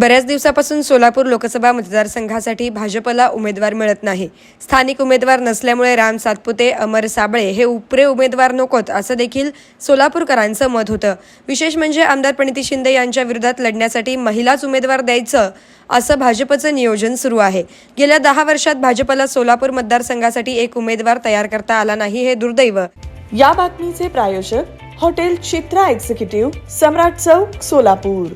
बऱ्याच दिवसापासून सोलापूर लोकसभा मतदारसंघासाठी भाजपला उमेदवार मिळत नाही. स्थानिक उमेदवार नसल्यामुळे राम सातपुते अमर साबळे हे उपरे उमेदवार नकोत असं देखील सोलापूरकरांचं मत होतं. विशेष म्हणजे आमदार प्रणिती शिंदे यांच्या विरोधात लढण्यासाठी महिलाच उमेदवार द्यायचं असं भाजपचं नियोजन सुरू आहे. गेल्या दहा वर्षात भाजपला सोलापूर मतदारसंघासाठी एक उमेदवार तयार करता आला नाही हे दुर्दैव. या बातमीचे प्रायोजक हॉटेल चित्रा एक्झिक्युटिव्ह सम्राट चौक सोलापूर.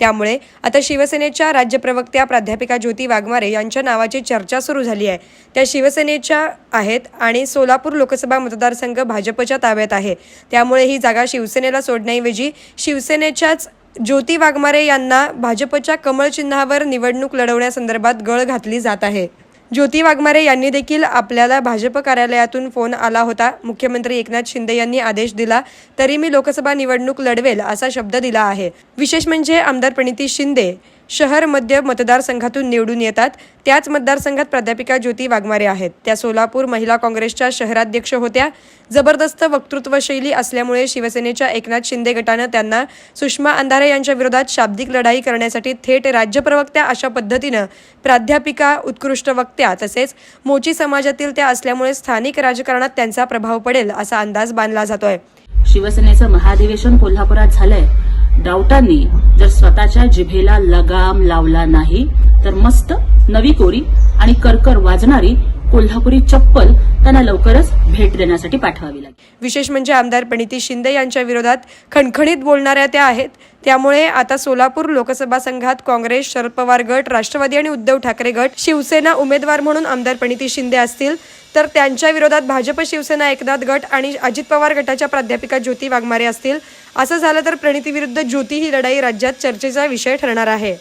त्यामुळे आता शिवसेनेच्या राज्य प्रवक्त्या प्राध्यापिका ज्योती वाघमारे यांच्या नावाची चर्चा सुरू झाली आहे. त्या शिवसेनेच्या आहेत आणि सोलापूर लोकसभा मतदारसंघ भाजपच्या ताब्यात आहे. त्यामुळे ही जागा शिवसेनेला सोडण्याऐवजी शिवसेनेच्याच ज्योती वाघमारे यांना भाजपच्या कमळ चिन्हावर निवडणूक लढवण्यासंदर्भात गळ घातली जात आहे. ज्योती वाघमारे यांनी देखील आपल्याला भाजप कार्यालयातून फोन आला होता. मुख्यमंत्री एकनाथ शिंदे यांनी आदेश दिला तरी मी लोकसभा निवडणूक लढवेल असा शब्द दिला आहे. विशेष म्हणजे आमदार प्रणिती शिंदे शहर मध्य मतदारसंघातून निवडून येतात. त्याच मतदारसंघात प्राध्यापिका ज्योती वाघमारे आहेत. त्या सोलापूर महिला काँग्रेसच्या शहराध्यक्ष होत्या. जबरदस्त वक्तृत्वशैली असल्यामुळे शिवसेनेच्या एकनाथ शिंदे गटानं त्यांना सुषमा अंधारे यांच्या विरोधात शाब्दिक लढाई करण्यासाठी थेट राज्य प्रवक्त्या अशा पद्धतीनं प्राध्यापिका उत्कृष्ट वक्त्या तसेच मोची समाजातील त्या असल्यामुळे स्थानिक राजकारणात त्यांचा प्रभाव पडेल असा अंदाज बांधला जातोय. शिवसेनेचं महाधिवेशन कोल्हापुरात झालंय. डाऊटांनी जर स्वतःच्या जिभेला लगाम लावला नाही तर मस्त नवी कोरी आणि करकर वाजणारी कोल्हापुरी चप्पल त्यांना लवकरच भेट देण्यासाठी पाठवावी लागेल. विशेष म्हणजे आमदार प्रणिती शिंदे यांच्या विरोधात खणखणीत बोलणाऱ्या त्या आहेत. त्यामुळे आता सोलापूर लोकसभा संघात काँग्रेस शरद पवार गट राष्ट्रवादी आणि उद्धव ठाकरे गट शिवसेना उमेदवार म्हणून आमदार प्रणिती शिंदे असतील तर त्यांच्या विरोधात भाजप शिवसेना एकनाथ गट आणि अजित पवार गटाच्या प्राध्यापिका ज्योती वाघमारे असतील. असं झालं तर प्रणिती विरुद्ध ज्योती ही लढाई राज्यात चर्चेचा विषय ठरणार आहे.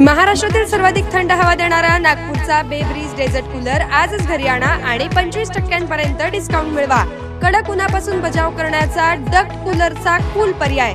महाराष्ट्रातील सर्वाधिक थंड हवा देणारा नागपूरचा बेब्रीज डेझर्ट कूलर आजच घरी आणा आणि पंचवीस टक्क्यांपर्यंत डिस्काउंट मिळवा. कडक उन्हापासून बचाव करण्याचा डक्ट कूलरचा कूल पर्याय.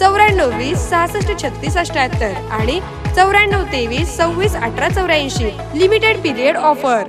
चौऱ्याण्णव वीस सहासष्ट छत्तीस अठ्याहत्तर आणि चौऱ्याण्णव तेवीस सव्वीस अठरा चौऱ्याऐंशी. Limited period offer